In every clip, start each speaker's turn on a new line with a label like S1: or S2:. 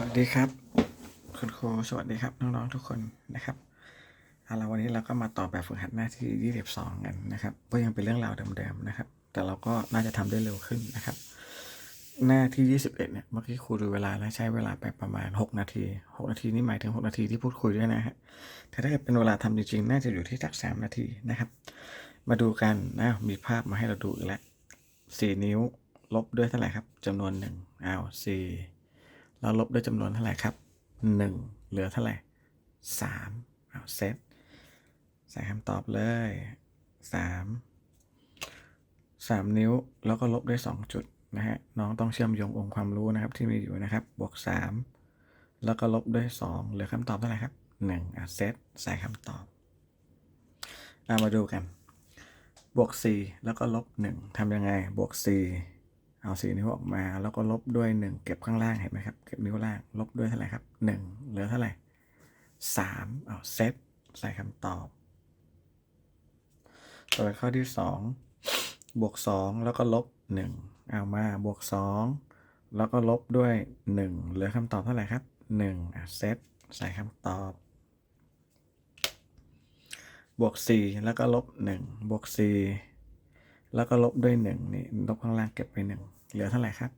S1: วัสดีครับ คุณครูสวัสดีครับน้องๆทุกคนนะครับเอาละวันนี้เราก็มาต่อแบบฝึกหัดหน้าที่ 22 กันนะครับก็ยังเป็นเรื่องราวเดิมๆนะครับ แต่เราก็น่าจะทำได้เร็วขึ้นนะครับ หน้าที่ 21 เนี่ยเมื่อกี้ครูดูเวลาแล้วใช้เวลาไปประมาณ 6 นาที 6 นาทีนี่หมายถึง 6 นาทีที่พูดคุยด้วยนะฮะแต่ถ้าเกิดเป็นเวลาทำจริงๆ น่าจะอยู่ที่สัก 3 นาทีนะครับ มาดูกันนะมีภาพมาให้เราดูอีกแล้ว4นิ้วลบด้วยเท่าไหร่ครับจำนวนหนึ่งอ้าวสี่ แล้วลบด้วยจำนวนเท่าไหร่ครับหนึ่งเหลือเท่าไหร่สามอ้าเซตใส่คำตอบเลยสามสามนิ้วแล้วก็ลบด้วยสองจุดนะฮะน้องต้องเชื่อมโยงองค์ความรู้นะครับที่มีอยู่นะครับบวกสามแล้วก็ลบด้วยสองเหลือคำตอบเท่าไหร่ครับหนึ่งอะเซตใส่คำตอบเอามาดูกัน บวก 4 แล้วก็ลบ 1ทำยังไง บวก 4 เอา4นิ้วออกมาแล้วก็ลบด้วย 1 เก็บข้างล่างเห็นไหมครับ เก็บนิ้วล่างลบด้วยเท่าไหร่ครับ 1 เหลือเท่าไหร่ 3 เอาเซตใส่คำตอบ ต่อไปข้อที่ 2 บวก 2 แล้วก็ลบ 1 เอามาบวก 2 แล้วก็ลบด้วย 1 เหลือคำตอบเท่าไหร่ครับ 1 อะเซตใส่คำตอบ บวกสี่แล้วก็ลบหนึ่งบวกสี่ แล้วก็ลบด้วยหนึ่งนี่ลบข้างล่างเก็บไปหนึ่งเหลือเท่าไหร่ครับ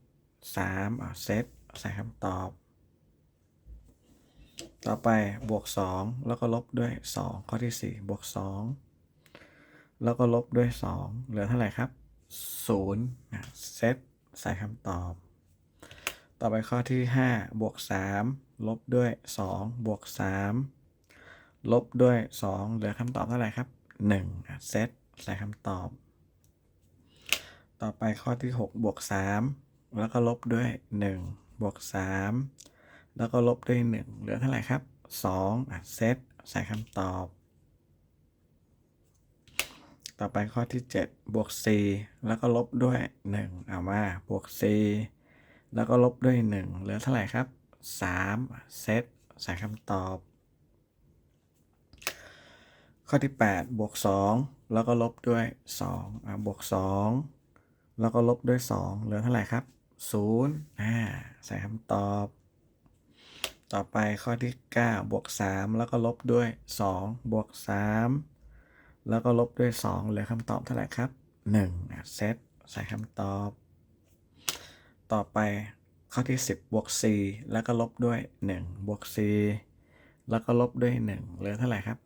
S1: สามอ่าเซตใส่คำตอบ ต่อไปบวกสองแล้วก็ลบด้วยสองข้อที่สี่บวกสองแล้วก็ลบด้วยสองเหลือเท่าไหร่ครับศูนย์อะเซตใส่คำตอบ ต่อไปข้อที่ห้าบวกสามลบด้วยสองบวกสามลบด้วย 2 เหลือคำตอบเท่าไหร่ครับ1อะเซตใส่คำตอบ ต่อไปข้อที่ 6 บวก 3 แล้วก็ลบด้วย 1 บวก 3 แล้วก็ลบด้วย 1 เหลือเท่าไหร่ครับ 2อะเซตใส่คำตอบ ต่อไปข้อที่ 7 บวก 4 แล้วก็ลบด้วย 1 เอามาบวก 4 แล้วก็ลบด้วย 1 เหลือเท่าไหร่ครับ 3 เซตใส่คำตอบข้อที่ 8 บวก 2 แล้วก็ลบด้วย2อ่าบวก 2 แล้วก็ลบด้วย 2 เหลือเท่าไหร่ครับ0อ่าใส่คำตอบ ต่อไปข้อที่ 9 บวก 3 แล้วก็ลบด้วย 2 บวก 3 แล้วก็ลบด้วย 2 เหลือคำตอบเท่าไหร่ครับ1อ่เซตใส่คำตอบ ต่อไปข้อที่ 10 บวก 4 แล้วก็ลบด้วย 1 บวก 4 แล้วก็ลบด้วย 1 เหลือเท่าไหร่ครับ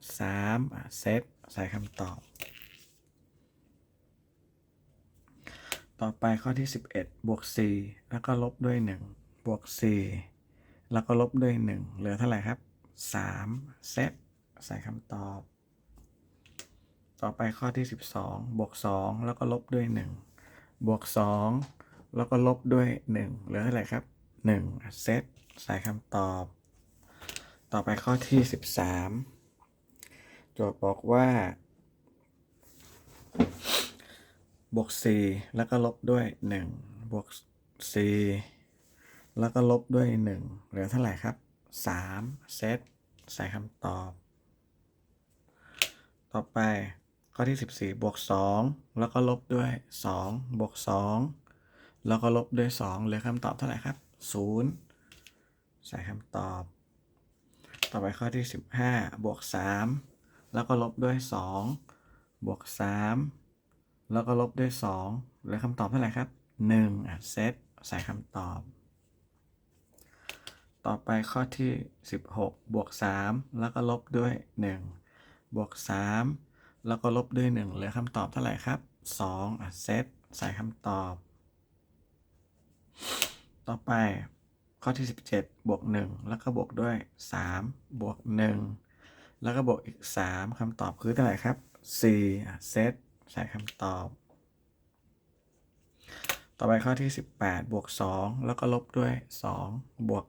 S1: 3เซตใส่คำตอบ ต่อไปข้อที่ 11 บวก 4 แล้วก็ลบด้วย 1 บวก 4 แล้วก็ลบด้วย 1 เหลือเท่าไหร่ครับ 3 เซตใส่คำตอบ ต่อไปข้อที่ 12 บวก 2 แล้วก็ลบด้วย 1 บวก 2 แล้วก็ลบด้วย 1 เหลือเท่าไหร่ครับ1อะเซตใส่คำตอบ ต่อไปข้อที่ 13 โจทย์บอกว่า บวก 4 แล้วก็ลบด้วย 1 บวก 4 แล้วก็ลบด้วย 1 เหลือเท่าไหร่ครับ 3 เซตใส่คำตอบ ต่อไปข้อที่ 14 บวก 2 แล้วก็ลบด้วย 2 บวก 2 แล้วก็ลบด้วย 2 เหลือคำตอบเท่าไหร่ครับ 0 ใส่คำตอบ ต่อไปข้อที่ 15 บวก 3 แล้วก็ลบด้วย 2 บวก 3 แล้วก็ลบด้วย 2 เหลือคำตอบเท่าไหร่ครับ1อะเซตใส่คำตอบ ต่อไปข้อที่ 16 บวก 3 แล้วก็ลบด้วย 1 บวก 3 แล้วก็ลบด้วย 1 เหลือคำตอบเท่าไหร่ครับ2อะเซตใส่คำตอบ ต่อไปข้อที่ 17 บวก 1 แล้วก็บวกด้วย 3 บวก 1 แล้วก็บวกอีก 3คำตอบคือเท่าไหร่ครับ4อ่เซต ใส่คำตอบ ต่อไปข้อที่ 18 บวก 2 แล้วก็ลบด้วย 2 บวก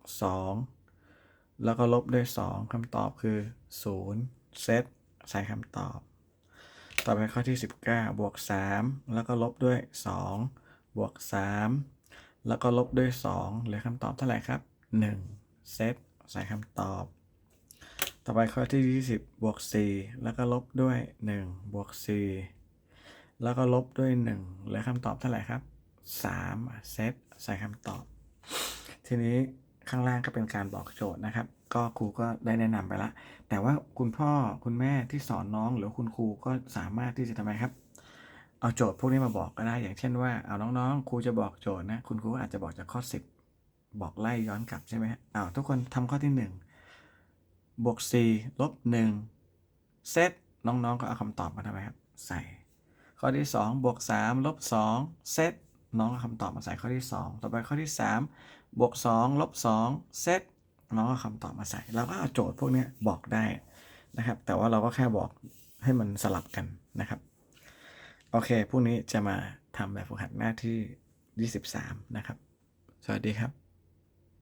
S1: 2 แล้วก็ลบด้วย 2คำตอบคือ 0 เซตใส่คำตอบ ต่อไปข้อที่ 19 บวก 3 แล้วก็ลบด้วย 2 บวก 3 แล้วก็ลบด้วย 2 เหลือคำตอบเท่าไหร่ครับ 1 เซตใส่คำตอบต่อไปข้อที่ 20 บวก 4 แล้วก็ลบด้วย 1 บวก 4 แล้วก็ลบด้วย 1 เหลือคำตอบเท่าไหร่ครับ 3 เซตใส่คำตอบ ทีนี้ข้างล่างก็เป็นการบอกโจทย์นะครับ ก็ครูก็ได้แนะนำไปละ แต่ว่าคุณพ่อคุณแม่ที่สอนน้องหรือคุณครูก็สามารถที่จะทำไมครับ เอาโจทย์พวกนี้มาบอกก็ได้ อย่างเช่นว่า เอาน้องๆ ครูจะบอกโจทย์นะ คุณครูอาจจะบอกจากข้อ 10 บอกไล่ย้อนกลับใช่ไหมฮะอ้าวทุกคนทำข้อที่ 1 บวก4ลบ1เซตน้องๆ ก็เอาคำตอบมาทำไมครับ ใส่ ข้อที่ 2 บวก3ลบ2เซตน้องเอาคำตอบมาใส่ข้อที่ 2 ต่อไปข้อที่ 3 บวก2ลบ2เซตน้องเอาคำตอบมาใส่ เราก็เอาโจทย์พวกนี้บอกได้นะครับ แต่ว่าเราก็แค่บอกให้มันสลับกันนะครับ โอเคพรุ่งนี้จะมาทำแบบฝึกหัดหน้าที่ 23 นะครับ สวัสดีครับ